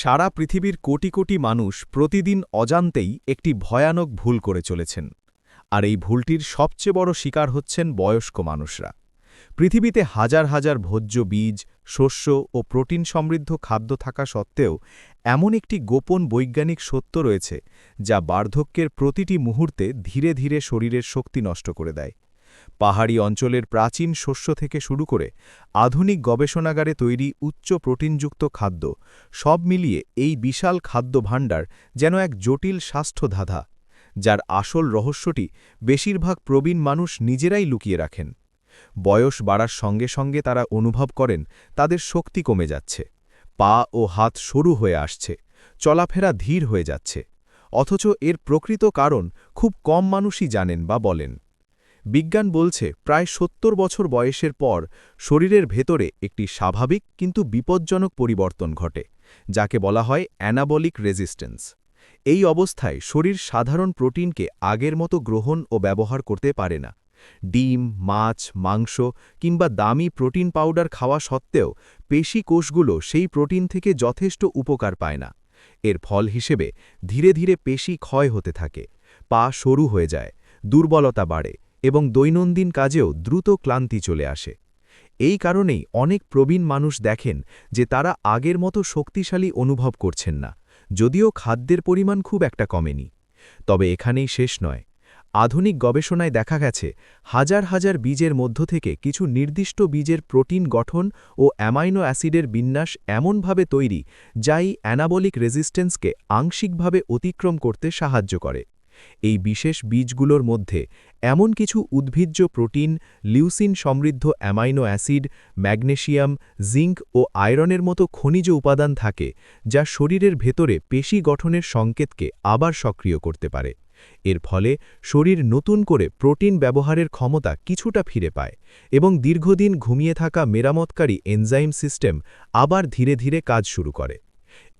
সারা পৃথিবীর কোটি কোটি মানুষ প্রতিদিন অজান্তেই একটি ভয়ানক ভুল করে চলেছেন, আর এই ভুলটির সবচেয়ে বড় শিকার হচ্ছেন বয়স্ক মানুষরা। পৃথিবীতে হাজার হাজার ভোজ্য বীজ, শস্য ও প্রোটিন সমৃদ্ধ খাদ্য থাকা সত্ত্বেও এমন একটি গোপন বৈজ্ঞানিক সত্য রয়েছে যা বার্ধক্যের প্রতিটি মুহূর্তে ধীরে ধীরে শরীরের শক্তি নষ্ট করে দেয়। পাহাড়ি অঞ্চলের প্রাচীন শস্য থেকে শুরু করে আধুনিক গবেষণাগারে তৈরি উচ্চ প্রোটিনযুক্ত খাদ্য, সব মিলিয়ে এই বিশাল খাদ্য ভাণ্ডার যেন এক জটিল স্বাস্থ্য ধাঁধা যার আসল রহস্যটি বেশিরভাগ প্রবীণ মানুষ নিজেরাই লুকিয়ে রাখেন। বয়স বাড়ার সঙ্গে সঙ্গে তারা অনুভব করেন, তাদের শক্তি কমে যাচ্ছে, পা ও হাত সরু হয়ে আসছে, চলাফেরা ধীর হয়ে যাচ্ছে, অথচ এর প্রকৃত কারণ খুব কম মানুষই জানেন বা বলেন। বিজ্ঞান বলছে প্রায় সত্তর বছর বয়সের পর শরীরের ভেতরে একটি স্বাভাবিক কিন্তু বিপজ্জনক পরিবর্তন ঘটে, যাকে বলা হয় অ্যানাবলিক রেজিস্ট্যান্স। এই অবস্থায় শরীর সাধারণ প্রোটিনকে আগের মতো গ্রহণ ও ব্যবহার করতে পারে না। ডিম, মাছ, মাংস কিংবা দামি প্রোটিন পাউডার খাওয়া সত্ত্বেও পেশি কোষগুলো সেই প্রোটিন থেকে যথেষ্ট উপকার পায় না। এর ফল হিসেবে ধীরে ধীরে পেশি ক্ষয় হতে থাকে, পা সরু হয়ে যায়, দুর্বলতা বাড়ে এবং দৈনন্দিন কাজেও দ্রুত ক্লান্তি চলে আসে। এই কারণেই অনেক প্রবীণ মানুষ দেখেন যে তারা আগের মতো শক্তিশালী অনুভব করছেন না, যদিও খাদ্যের পরিমাণ খুব একটা কমেনি। তবে এখানেই শেষ নয়। আধুনিক গবেষণায় দেখা গেছে, হাজার হাজার বীজের মধ্য থেকে কিছু নির্দিষ্ট বীজের প্রোটিন গঠন ও অ্যামাইনো অ্যাসিডের বিন্যাস এমনভাবে তৈরি যাই অ্যানাবলিক রেজিস্ট্যান্সকে আংশিকভাবে অতিক্রম করতে সাহায্য করে। এই বিশেষ বীজগুলোর মধ্যে এমন কিছু উদ্ভিজ্জ প্রোটিন, লিউসিন সমৃদ্ধ অ্যামাইনো অ্যাসিড ম্যাগনেশিয়াম জিঙ্ক ও আয়রনের মতো খনিজ উপাদান থাকে যা শরীরের ভেতরে পেশি গঠনের সংকেতকে আবার সক্রিয় করতে পারে। এর ফলে শরীর নতুন করে প্রোটিন ব্যবহারের ক্ষমতা কিছুটা ফিরে পায় এবং দীর্ঘদিন ঘুমিয়ে থাকা মেরামতকারী এনজাইম সিস্টেম আবার ধীরে ধীরে কাজ শুরু করে।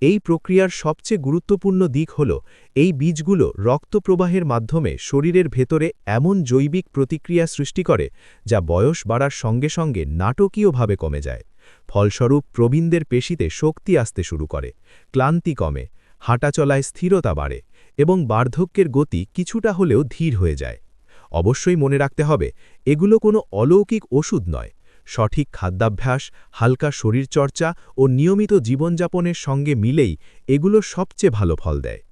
এই প্রক্রিয়ার সবচেয়ে গুরুত্বপূর্ণ দিক হল, এই বীজগুলো রক্তপ্রবাহের মাধ্যমে শরীরের ভেতরে এমন জৈবিক প্রতিক্রিয়া সৃষ্টি করে, যা বয়স বাড়ার সঙ্গে সঙ্গে নাটকীয়ভাবে কমে যায়। ফলস্বরূপ, প্রবীণদের পেশিতে শক্তি আসতে শুরু করে, ক্লান্তি কমে, হাঁটাচলায় স্থিরতা বাড়ে, এবং বার্ধক্যের গতি কিছুটা হলেও ধীর হয়ে যায়। অবশ্যই মনে রাখতে হবে, এগুলো কোনো অলৌকিক ওষুধ নয় সঠিক খাদ্যাভ্যাস, হালকা শরীরচর্চা ও নিয়মিত জীবনযাপনের সঙ্গে মিলেই এগুলো সবচেয়ে ভালো ফল দেয়।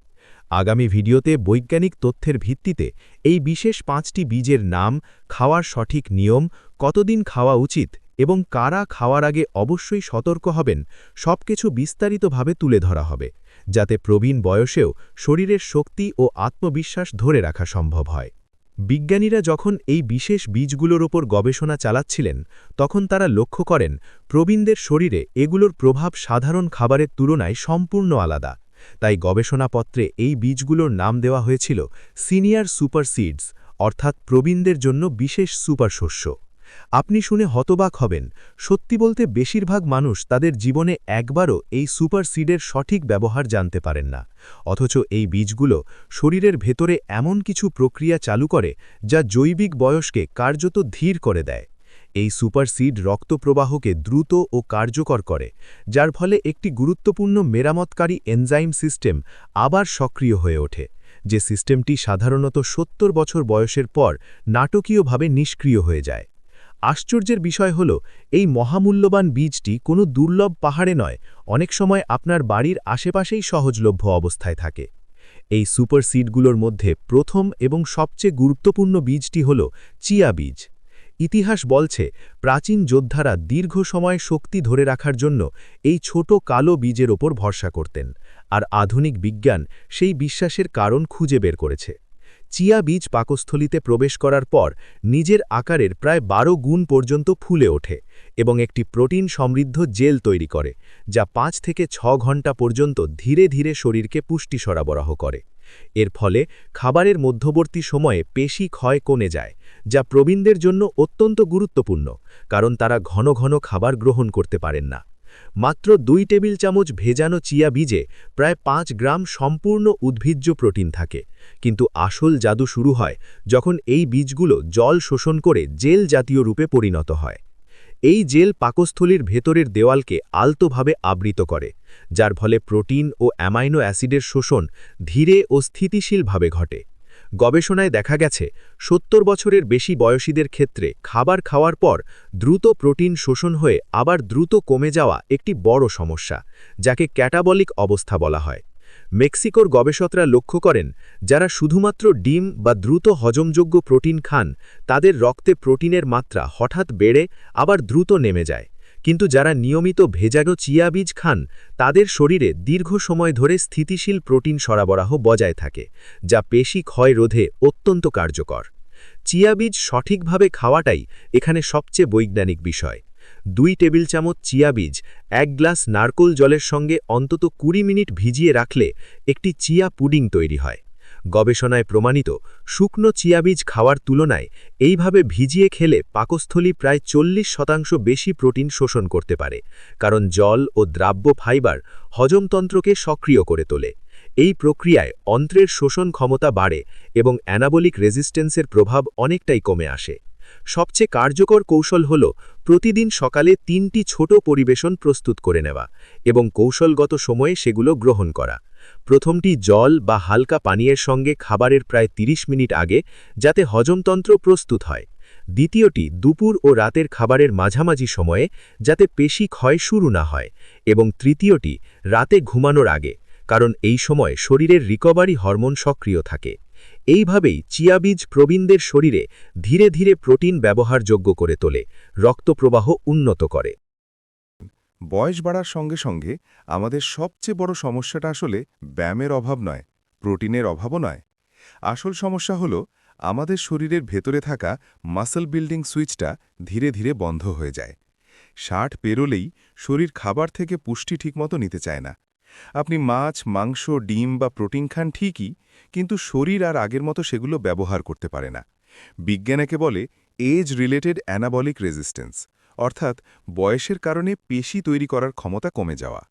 আগামী ভিডিওতে বৈজ্ঞানিক তথ্যের ভিত্তিতে এই বিশেষ পাঁচটি বীজের নাম, খাওয়ার সঠিক নিয়ম, কতদিন খাওয়া উচিত এবং কারা খাওয়ার আগে অবশ্যই সতর্ক হবেন সবকিছু বিস্তারিতভাবে তুলে ধরা হবে, যাতে প্রবীণ বয়সেও শরীরের শক্তি ও আত্মবিশ্বাস ধরে রাখা সম্ভব হয়। বিজ্ঞানীরা যখন এই বিশেষ বীজগুলোর ওপর গবেষণা চালাচ্ছিলেন, তখন তারা লক্ষ্য করেন, প্রবীণদের শরীরে এগুলোর প্রভাব সাধারণ খাবারের তুলনায় সম্পূর্ণ আলাদা। তাই গবেষণাপত্রে এই বীজগুলোর নাম দেওয়া হয়েছিল সিনিয়র সুপার সিডস অর্থাৎ প্রবীণদের জন্য বিশেষ সুপার শস্য আপনি শুনে হতবাক হবেন। সত্যি বলতে বেশিরভাগ মানুষ তাদের জীবনে একবারও এই সুপার সিডের সঠিক ব্যবহার জানতে পারেন না। অথচ এই বীজগুলো শরীরের ভেতরে এমন কিছু প্রক্রিয়া চালু করে যা জৈবিক বয়সকে কার্যত ধীর করে দেয়। এই সুপার সিড রক্তপ্রবাহকে দ্রুত ও কার্যকর করে, যার ফলে একটি গুরুত্বপূর্ণ মেরামতকারী এনজাইম সিস্টেম আবার সক্রিয় হয়ে ওঠে, যে সিস্টেমটি সাধারণত সত্তর বছর বয়সের পর নাটকীয়ভাবে নিষ্ক্রিয় হয়ে যায়। আশ্চর্যের বিষয় হল, এই মহামূল্যবান বীজটি কোনো দুর্লভ পাহাড়ে নয়, অনেক সময় আপনার বাড়ির আশেপাশেই সহজলভ্য অবস্থায় থাকে। এই সুপার সিডগুলোর মধ্যে প্রথম এবং সবচেয়ে গুরুত্বপূর্ণ বীজটি হল চিয়া বীজ। ইতিহাস বলছে, প্রাচীন যোদ্ধারা দীর্ঘ সময় শক্তি ধরে রাখার জন্য এই ছোট কালো বীজের ওপর ভরসা করতেন, আর আধুনিক বিজ্ঞান সেই বিশ্বাসের কারণ খুঁজে বের করেছে। চিয়া বীজ পাকস্থলিতে প্রবেশ করার পর নিজের আকারের প্রায় বারো গুণ পর্যন্ত ফুলে ওঠে এবং একটি প্রোটিন সমৃদ্ধ জেল তৈরি করে, যা পাঁচ থেকে ছ ঘণ্টা পর্যন্ত ধীরে ধীরে শরীরকে পুষ্টি সরবরাহ করে। এর ফলে খাবারের মধ্যবর্তী সময়ে পেশি ক্ষয় কমে যায়, যা প্রবীণদের জন্য অত্যন্ত গুরুত্বপূর্ণ, কারণ তারা ঘন ঘন খাবার গ্রহণ করতে পারেন না। মাত্র দুই টেবিল চামচ ভেজানো চিয়া বীজে প্রায় পাঁচ গ্রাম সম্পূর্ণ উদ্ভিজ্জ প্রোটিন থাকে। কিন্তু আসল জাদু শুরু হয় যখন এই বীজগুলো জল শোষণ করে জেল জাতীয় রূপে পরিণত হয়। এই জেল পাকস্থলীর ভেতরের দেওয়ালকে আলতোভাবে আবৃত করে, যার ফলে প্রোটিন ও অ্যামাইনো অ্যাসিডের শোষণ ধীরে ও স্থিতিশীলভাবে ঘটে। গবেষণায় দেখা গেছে, সত্তর বছরের বেশি বয়সীদের ক্ষেত্রে খাবার খাওয়ার পর দ্রুত প্রোটিন শোষণ হয়ে আবার দ্রুত কমে যাওয়া একটি বড় সমস্যা, যাকে ক্যাটাবলিক অবস্থা বলা হয়। মেক্সিকোর গবেষকরা লক্ষ্য করেন, যারা শুধুমাত্র ডিম বা দ্রুত হজমযোগ্য প্রোটিন খান, তাদের রক্তে প্রোটিনের মাত্রা হঠাৎ বেড়ে আবার দ্রুত নেমে যায়। কিন্তু যারা নিয়মিত ভেজানো চিয়া বীজ খান, তাদের শরীরে দীর্ঘ সময় ধরে স্থিতিশীল প্রোটিন সরবরাহ বজায় থাকে, যা পেশি ক্ষয় রোধে অত্যন্ত কার্যকর। চিয়া বীজ সঠিকভাবে খাওয়াটাই এখানে সবচেয়ে বৈজ্ঞানিক বিষয়। দুই টেবিল চামচ চিয়া বীজ, এক গ্লাস নারকোল জলের সঙ্গে অন্তত কুড়ি মিনিট ভিজিয়ে রাখলে একটি চিয়া পুডিং তৈরি হয়। গবেষণায় প্রমাণিত, শুকনো চিয়া বীজ খাওয়ার তুলনায় এইভাবে ভিজিয়ে খেলে পাকস্থলী প্রায় চল্লিশ শতাংশ বেশি প্রোটিন শোষণ করতে পারে, কারণ জল ও দ্রাব্য ফাইবার হজমতন্ত্রকে সক্রিয় করে তোলে। এই প্রক্রিয়ায় অন্ত্রের শোষণ ক্ষমতা বাড়ে এবং অ্যানাবলিক রেজিস্ট্যান্সের প্রভাব অনেকটাই কমে আসে। সবচেয়ে কার্যকর কৌশল হল প্রতিদিন সকালে তিনটি ছোট পরিবেশন প্রস্তুত করে নেওয়া এবং কৌশলগত সময়ে সেগুলো গ্রহণ করা। প্রথমটি জল বা হালকা পানীয়ের সঙ্গে খাবারের প্রায় ৩০ মিনিট আগে, যাতে হজমতন্ত্র প্রস্তুত হয়। দ্বিতীয়টি, দুপুর ও রাতের খাবারের মাঝামাঝি সময়ে, যাতে পেশি ক্ষয় শুরু না হয়। এবং তৃতীয়টি, রাতে ঘুমানোর আগে, কারণ এই সময় শরীরের রিকভারি হরমোন সক্রিয় থাকে। এইভাবেই চিয়াবীজ প্রবীণদের শরীরে ধীরে ধীরে প্রোটিন ব্যবহারযোগ্য করে তোলে, রক্তপ্রবাহ উন্নত করে। বয়স বাড়ার সঙ্গে সঙ্গে আমাদের সবচেয়ে বড় সমস্যাটা আসলে ব্যায়ামের অভাব নয়, প্রোটিনের অভাবও নয়। আসল সমস্যা হল আমাদের শরীরের ভেতরে থাকা মাসল বিল্ডিং সুইচটা ধীরে ধীরে বন্ধ হয়ে যায়। ষাট পেরোলেই শরীর খাবার থেকে পুষ্টি ঠিকমতো নিতে চায় না। আপনি মাছ, মাংস, ডিম বা প্রোটিন খান ঠিকই, কিন্তু শরীর আর আগের মতো সেগুলো ব্যবহার করতে পারে না। বিজ্ঞানাকে বলে এজ রিলেটেড অ্যানাবলিক রেজিস্ট্যান্স অর্থাৎ বয়সের কারণে পেশি তৈরি করার ক্ষমতা কমে যাওয়া।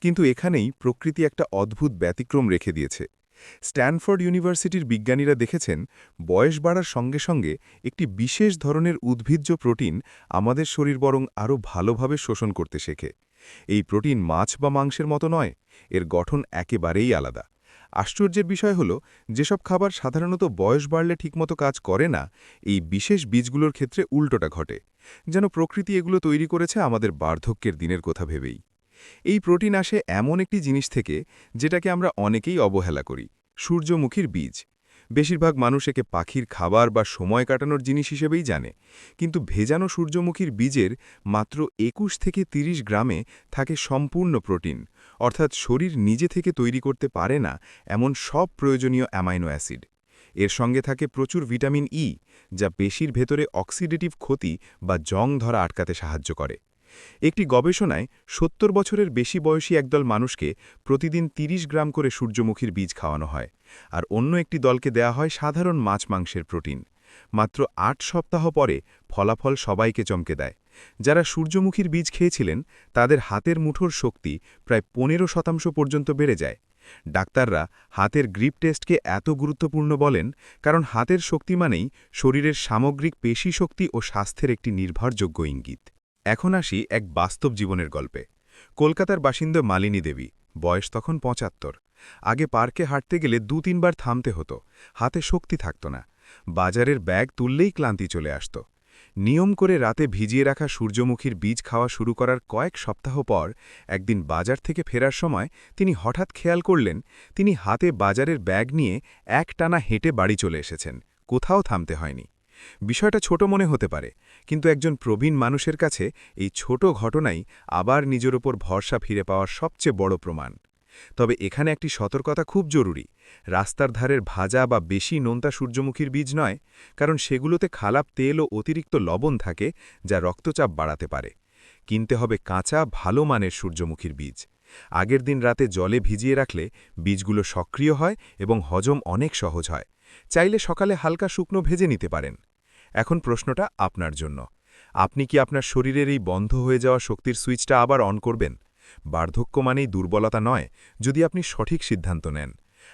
কিন্তু এখানেই প্রকৃতি একটা অদ্ভুত ব্যতিক্রম রেখে দিয়েছে। স্ট্যানফোর্ড ইউনিভার্সিটির বিজ্ঞানীরা দেখেছেন, বয়স বাড়ার সঙ্গে সঙ্গে একটি বিশেষ ধরনের উদ্ভিজ্জ প্রোটিন আমাদের শরীর বরং আরও ভালোভাবে শোষণ করতে শেখে। এই প্রোটিন মাছ বা মাংসের মতো নয়, এর গঠন একেবারেই আলাদা। আশ্চর্যের বিষয় হল, যেসব খাবার সাধারণত বয়স বাড়লে ঠিকমতো কাজ করে না, এই বিশেষ বীজগুলোর ক্ষেত্রে উল্টোটা ঘটে। যেন প্রকৃতি এগুলো তৈরি করেছে আমাদের বার্ধক্যের দিনের কথা ভেবেই। এই প্রোটিন আসে এমন একটি জিনিস থেকে, যেটাকে আমরা অনেকেই অবহেলা করি, সূর্যমুখীর বীজ। বেশিরভাগ মানুষ একে পাখির খাবার বা সময় কাটানোর জিনিস হিসেবেই জানে। কিন্তু ভেজানো সূর্যমুখীর বীজের মাত্র একুশ থেকে ৩০ গ্রামে থাকে সম্পূর্ণ প্রোটিন। অর্থাৎ শরীর নিজে থেকে তৈরি করতে পারে না এমন সব প্রয়োজনীয় অ্যামাইনো অ্যাসিড। এর সঙ্গে থাকে প্রচুর ভিটামিন ই, যা পেশির ভেতরে অক্সিডেটিভ ক্ষতি বা জং ধরা আটকাতে সাহায্য করে। একটি গবেষণায় সত্তর বছরের বেশি বয়সী একদল মানুষকে প্রতিদিন ৩০ গ্রাম করে সূর্যমুখীর বীজ খাওয়ানো হয়, আর অন্য একটি দলকে দেয়া হয় সাধারণ মাছ মাংসের প্রোটিন। মাত্র আট সপ্তাহ পরে ফলাফল সবাইকে চমকে দেয়। যারা সূর্যমুখীর বীজ খেয়েছিলেন, তাদের হাতের মুঠোর শক্তি প্রায় পনেরো শতাংশ পর্যন্ত বেড়ে যায়। ডাক্তাররা হাতের গ্রিপ টেস্টকে এত গুরুত্বপূর্ণ বলেন, কারণ হাতের শক্তি মানেই শরীরের সামগ্রিক পেশি শক্তি ও স্বাস্থ্যের একটি নির্ভরযোগ্য ইঙ্গিত। এখন আসি এক বাস্তব জীবনের গল্পে। কলকাতার বাসিন্দা মালিনী দেবী, বয়স তখন পঁচাত্তর। আগে পার্কে হাঁটতে গেলে দু তিনবার থামতে হতো, হাতে শক্তি থাকত না। বাজারের ব্যাগ তুললেই ক্লান্তি চলে আসত। নিয়ম করে রাতে ভিজিয়ে রাখা সূর্যমুখীর বীজ খাওয়া শুরু করার কয়েক সপ্তাহ পর একদিন বাজার থেকে ফেরার সময় তিনি হঠাৎ খেয়াল করলেন, তিনি হাতে বাজারের ব্যাগ নিয়ে এক টানা হেঁটে বাড়ি চলে এসেছেন, কোথাও থামতে হয়নি। বিষয়টা ছোট মনে হতে পারে, কিন্তু একজন প্রবীণ মানুষের কাছে এই ছোট ঘটনাই আবার নিজের ওপর ভরসা ফিরে পাওয়ার সবচেয়ে বড় প্রমাণ। তবে এখানে একটি সতর্কতা খুব জরুরি। রাস্তার ধারের ভাজা বা বেশি নোনতা সূর্যমুখীর বীজ নয়, কারণ সেগুলোতে খালাপ তেল ও অতিরিক্ত লবণ থাকে যা রক্তচাপ বাড়াতে পারে। কিনতে হবে কাঁচা, ভালো মানের সূর্যমুখীর বীজ। আগের দিন রাতে জলে ভিজিয়ে রাখলে বীজগুলো সক্রিয় হয় এবং হজম অনেক সহজ হয়। চাইলে সকালে হালকা শুকনো ভেজে নিতে পারেন। এখন প্রশ্নটা আপনার জন্য। আপনি কি আপনার শরীরের এই বন্ধ হয়ে যাওয়া শক্তির সুইচটা আবার অন করবেন? বার্ধক্য মানেই দুর্বলতা নয়, যদি আপনি সঠিক সিদ্ধান্ত নেন।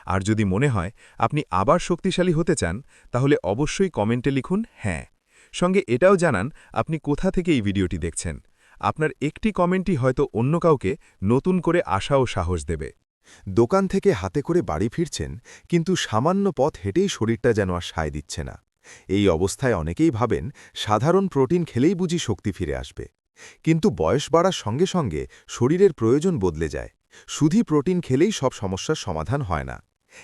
আর যদি মনে হয় আপনি আবার শক্তিশালী হতে চান, তাহলে অবশ্যই কমেন্টে লিখুন হ্যাঁ। সঙ্গে এটাও জানান, আপনি কোথা থেকে এই ভিডিওটি দেখছেন? আপনার একটি কমেন্টই হয়তো অন্য কাউকে নতুন করে আশা ও সাহস দেবে। দোকান থেকে হাতে করে বাড়ি ফিরছেন, কিন্তু সামান্য পথ হেঁটেই শরীরটা যেন আর সায় দিচ্ছে না। এই অবস্থায় অনেকেই ভাবেন সাধারণ প্রোটিন খেলেই বুঝি শক্তি ফিরে আসবে। কিন্তু বয়স বাড়ার সঙ্গে সঙ্গে শরীরের প্রয়োজন বদলে যায়। শুধু প্রোটিন খেলেই সব সমস্যার সমাধান হয় না।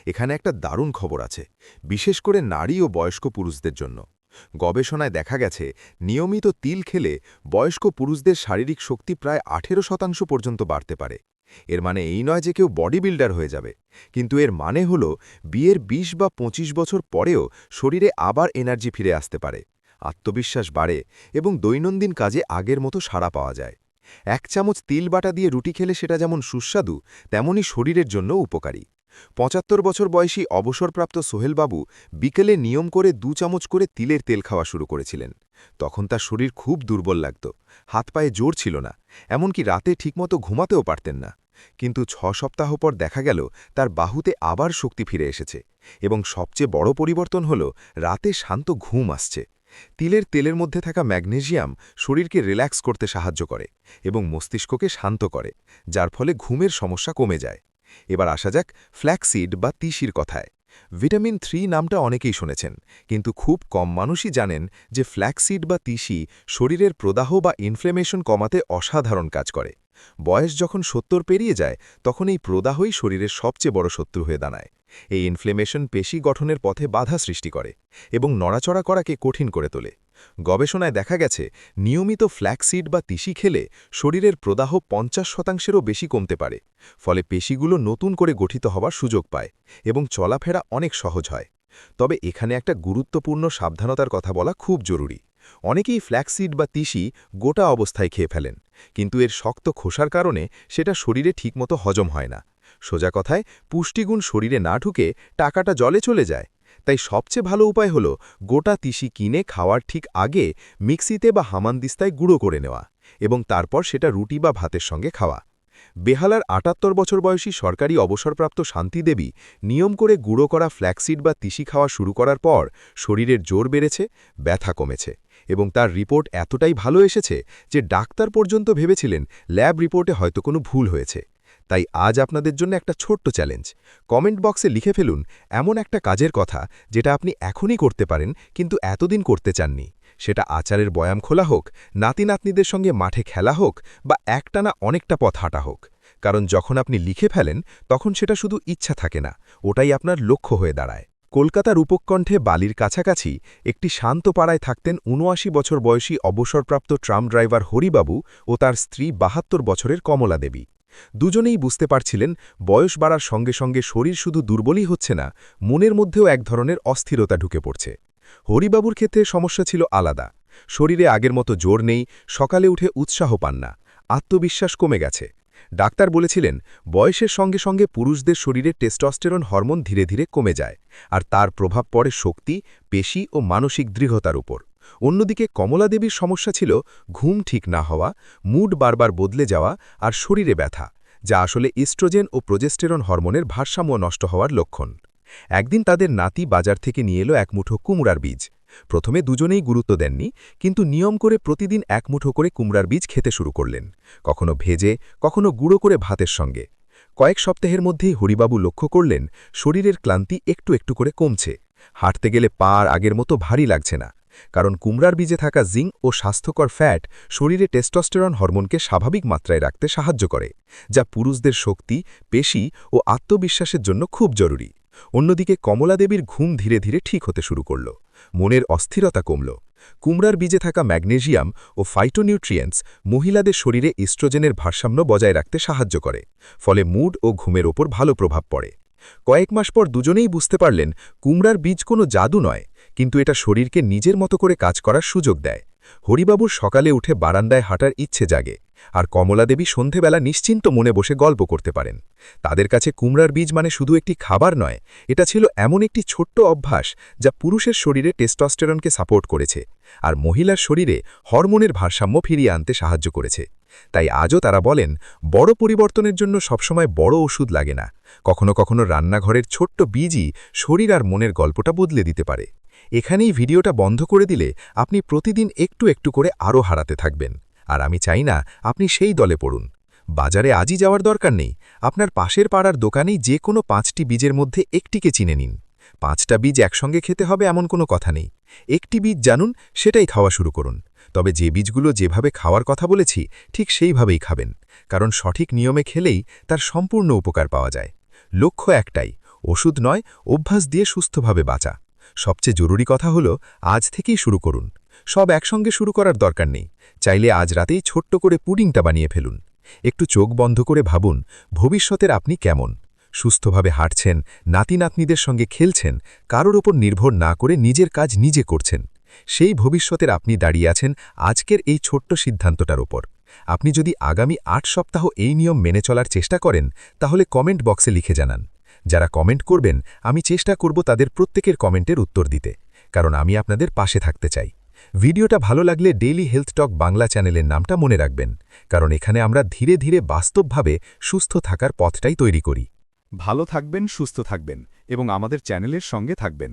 এখানে একটা দারুণ খবর আছে, বিশেষ করে নারী ও বয়স্ক পুরুষদের জন্য। গবেষণায় দেখা গেছে, নিয়মিত তিল খেলে বয়স্ক পুরুষদের শারীরিক শক্তি প্রায় আঠেরো শতাংশ পর্যন্ত বাড়তে পারে। এর মানে এই নয় যে কেউ বডি বিল্ডার হয়ে যাবে। কিন্তু এর মানে হল বিয়ের ২০ বা ২৫ বছর পরেও শরীরে আবার এনার্জি ফিরে আসতে পারে, আত্মবিশ্বাস বাড়ে এবং দৈনন্দিন কাজে আগের মতো সাড়া পাওয়া যায়। এক চামচ তিল বাটা দিয়ে রুটি খেলে সেটা যেমন সুস্বাদু, তেমনই শরীরের জন্য উপকারী। পঁচাত্তর বছর বয়সী অবসরপ্রাপ্ত সোহেলবাবু বিকেলে নিয়ম করে দু চামচ করে তিলের তেল খাওয়া শুরু করেছিলেন। তখন তার শরীর খুব দুর্বল লাগত, হাত পায়ে জোর ছিল না, এমনকি রাতে ঠিকমতো ঘুমাতেও পারতেন না। কিন্তু ছ সপ্তাহ পর দেখা গেল তার বাহুতে আবার শক্তি ফিরে এসেছে এবং সবচেয়ে বড় পরিবর্তন হল রাতে শান্ত ঘুম আসছে। তিলের তেলের মধ্যে থাকা ম্যাগনেসিয়াম শরীরকে রিল্যাক্স করতে সাহায্য করে এবং মস্তিষ্ককে শান্ত করে, যার ফলে ঘুমের সমস্যা কমে যায়। এবার আসা যাক ফ্ল্যাক্সিড বা তিসির কথায়। ভিটামিন থ্রি নামটা অনেকেই শুনেছেন, কিন্তু খুব কম মানুষই জানেন যে ফ্ল্যাক্সিড বা তিসি শরীরের প্রদাহ বা ইনফ্লেমেশন কমাতে অসাধারণ কাজ করে। বয়স যখন সত্তর পেরিয়ে যায়, তখন এই প্রদাহই শরীরের সবচেয়ে বড় শত্রু হয়ে দাঁড়ায়। এই ইনফ্লেমেশন পেশি গঠনের পথে বাধা সৃষ্টি করে এবং নড়াচড়া করাকে কঠিন করে তোলে। গবেষণায় দেখা গেছে, নিয়মিত ফ্ল্যাক্সিড বা তিসি খেলে শরীরের প্রদাহ পঞ্চাশ শতাংশেরও বেশি কমতে পারে, ফলে পেশিগুলো নতুন করে গঠিত হওয়ার সুযোগ পায় এবং চলাফেরা অনেক সহজ হয়। তবে এখানে একটা গুরুত্বপূর্ণ সাবধানতার কথা বলা খুব জরুরি। অনেকেই ফ্ল্যাক্সিড বা তিসি গোটা অবস্থায় খেয়ে ফেলেন, কিন্তু এর শক্ত খোসার কারণে সেটা শরীরে ঠিকমতো হজম হয় না। সোজা কথায়, পুষ্টিগুণ শরীরে না ঢুকে টাকাটা জলে চলে যায়। তাই সবচেয়ে ভালো উপায় হল গোটা তিসি কিনে খাওয়ার ঠিক আগে মিক্সিতে বা হামানদিস্তায় গুঁড়ো করে নেওয়া এবং তারপর সেটা রুটি বা ভাতের সঙ্গে খাওয়া। বেহালার আটাত্তর বছর বয়সী সরকারি অবসরপ্রাপ্ত শান্তি দেবী নিয়ম করে গুঁড়ো করা ফ্ল্যাক্সিড বা তিসি খাওয়া শুরু করার পর শরীরের জোর বেড়েছে, ব্যথা কমেছে এবং তার রিপোর্ট এতটাই ভালো এসেছে যে ডাক্তার পর্যন্ত ভেবেছিলেন ল্যাব রিপোর্টে হয়তো কোনো ভুল হয়েছে। তাই আজ আপনাদের জন্য একটা ছোট্ট চ্যালেঞ্জ। কমেন্ট বক্সে লিখে ফেলুন এমন একটা কাজের কথা যেটা আপনি এখনই করতে পারেন কিন্তু এতদিন করতে চাননি। সেটা আচারের বয়াম খোলা হোক, নাতি নাতনিদের সঙ্গে মাঠে খেলা হোক বা একটানা অনেকটা পথ হাঁটা হোক। কারণ যখন আপনি লিখে ফেলেন, তখন সেটা শুধু ইচ্ছা থাকে না, ওটাই আপনার লক্ষ্য হয়ে দাঁড়ায়। কলকাতার উপকণ্ঠে বালির কাছাকাছি একটি শান্ত পাড়ায় থাকতেন উনআশি বছর বয়সী অবসরপ্রাপ্ত ট্রাম ড্রাইভার হরিবাবু ও তার স্ত্রী বাহাত্তর বছরের কমলা দেবী দুজনেই বুঝতে পারছিলেন বয়স বাড়ার সঙ্গে সঙ্গে শরীর শুধু দুর্বলই হচ্ছে না, মনের মধ্যেও এক ধরনের অস্থিরতা ঢুকে পড়ছে। হরিবাবুর ক্ষেত্রে সমস্যা ছিল আলাদা। শরীরে আগের মতো জোর নেই, সকালে উঠে উৎসাহ পান না, আত্মবিশ্বাস কমে গেছে। ডাক্তার বলেছিলেন, বয়সের সঙ্গে সঙ্গে পুরুষদের শরীরে টেস্টোস্টেরন হরমোন ধীরে ধীরে কমে যায়, আর তার প্রভাব পড়ে শক্তি, পেশি ও মানসিক দৃঢ়তার উপর। অন্যদিকে কমলা দেবীর সমস্যা ছিল ঘুম ঠিক না হওয়া, মুড বারবার বদলে যাওয়া আর শরীরে ব্যথা, যা আসলে ইস্ট্রোজেন ও প্রোজেস্টেরন হরমোনের ভারসাম্য নষ্ট হওয়ার লক্ষণ। একদিন তাদের নাতি বাজার থেকে নিয়ে এলো এক মুঠো কুমড়ার বীজ। প্রথমে দুজনেই গুরুত্ব দেননি, কিন্তু নিয়ম করে প্রতিদিন এক মুঠো করে কুমড়ার বীজ খেতে শুরু করলেন, কখনো ভেজে, কখনো গুঁড়ো করে ভাতের সঙ্গে। কয়েক সপ্তাহের মধ্যেই হরিবাবু লক্ষ্য করলেন, শরীরের ক্লান্তি একটু একটু করে কমছে। হাঁটতে গেলে পা আর আগের মতো ভারী লাগছে না। কারণ কুমড়ার বীজে থাকা জিঙ্ক ও স্বাস্থ্যকর ফ্যাট শরীরে টেস্টোস্টেরন হরমোনকে স্বাভাবিক মাত্রায় রাখতে সাহায্য করে, যা পুরুষদের শক্তি, পেশি ও আত্মবিশ্বাসের জন্য খুব জরুরি। অন্যদিকে কমলা দেবীর ঘুম ধীরে ধীরে ঠিক হতে শুরু করল। মনের অস্থিরতা কমল। কুমড়ার বীজে থাকা ম্যাগনেসিয়াম ও ফাইটোনিউট্রিয়েন্টস মহিলাদের শরীরে ইস্ট্রোজেনের ভারসাম্য বজায় রাখতে সাহায্য করে, ফলে মুড ও ঘুমের ওপর ভালো প্রভাব পড়ে। কয়েক মাস পর দুজনেই বুঝতে পারলেন, কুমড়ার বীজ কোনো জাদু নয় কিন্তু এটা শরীরকে নিজের মতো করে কাজ করার সুযোগ দেয়। হরিবাবুর সকালে উঠে বারান্দায় হাঁটার ইচ্ছে জাগে, আর কমলা দেবী সন্ধেবেলা নিশ্চিন্ত মনে বসে গল্প করতে পারেন। তাদের কাছে কুমড়ার বীজ মানে শুধু একটি খাবার নয়, এটা ছিল এমন একটি ছোট্ট অভ্যাস যা পুরুষের শরীরে টেস্টস্টেরনকে সাপোর্ট করেছে, আর মহিলার শরীরে হরমোনের ভারসাম্য ফিরিয়ে আনতে সাহায্য করেছে। তাই আজও তারা বলেন, বড় পরিবর্তনের জন্য সবসময় বড় ওষুধ লাগে না। কখনো কখনো রান্নাঘরের ছোট্ট বীজই শরীর আর মনের গল্পটা বদলে দিতে পারে। এখানেই ভিডিওটা বন্ধ করে দিলে আপনি প্রতিদিন একটু একটু করে আরও হারাতে থাকবেন। আর আমি চাই না আপনি সেই দলে পড়ুন। বাজারে আজই যাওয়ার দরকার নেই। আপনার পাশের পাড়ার দোকানেই যে কোনো পাঁচটি বীজের মধ্যে একটিকে চিনে নিন। পাঁচটা বীজ একসঙ্গে খেতে হবে এমন কোনো কথা নেই। একটি বীজ জানুন, সেটাই খাওয়া শুরু করুন। তবে যে বীজগুলো যেভাবে খাওয়ার কথা বলেছি, ঠিক সেইভাবেই খাবেন। কারণ সঠিক নিয়মে খেলেই তার সম্পূর্ণ উপকার পাওয়া যায়। লক্ষ্য একটাই, ওষুধ নয়, অভ্যাস দিয়ে সুস্থভাবে বাঁচা। সবচেয়ে জরুরি কথা হলো, আজ থেকেই শুরু করুন। সব একসঙ্গে শুরু করার দরকার নেই। চাইলে আজ রাতেই ছোট্ট করে পুডিংটা বানিয়ে ফেলুন। একটু চোখ বন্ধ করে ভাবুন, ভবিষ্যতের আপনি কেমন? সুস্থভাবে হাঁটছেন নাতি নাতনিদের সঙ্গে খেলছেন, কারোর ওপর নির্ভর না করে নিজের কাজ নিজে করছেন। সেই ভবিষ্যতের আপনি দাঁড়িয়ে আছেন আজকের এই ছোট্ট সিদ্ধান্তটার ওপর। আপনি যদি আগামী আট সপ্তাহ এই নিয়ম মেনে চলার চেষ্টা করেন, তাহলে কমেন্ট বক্সে লিখে জানান। যারা কমেন্ট করবেন, আমি চেষ্টা করব তাদের প্রত্যেকের কমেন্টের উত্তর দিতে, কারণ আমি আপনাদের পাশে থাকতে চাই। ভিডিওটা ভালো লাগলে ডেইলি হেলথ টক বাংলা চ্যানেলের নামটা মনে রাখবেন, কারণ এখানে আমরা ধীরে ধীরে বাস্তবভাবে সুস্থ থাকার পথটাই তৈরি করি। ভালো থাকবেন, সুস্থ থাকবেন এবং আমাদের চ্যানেলের সঙ্গে থাকবেন।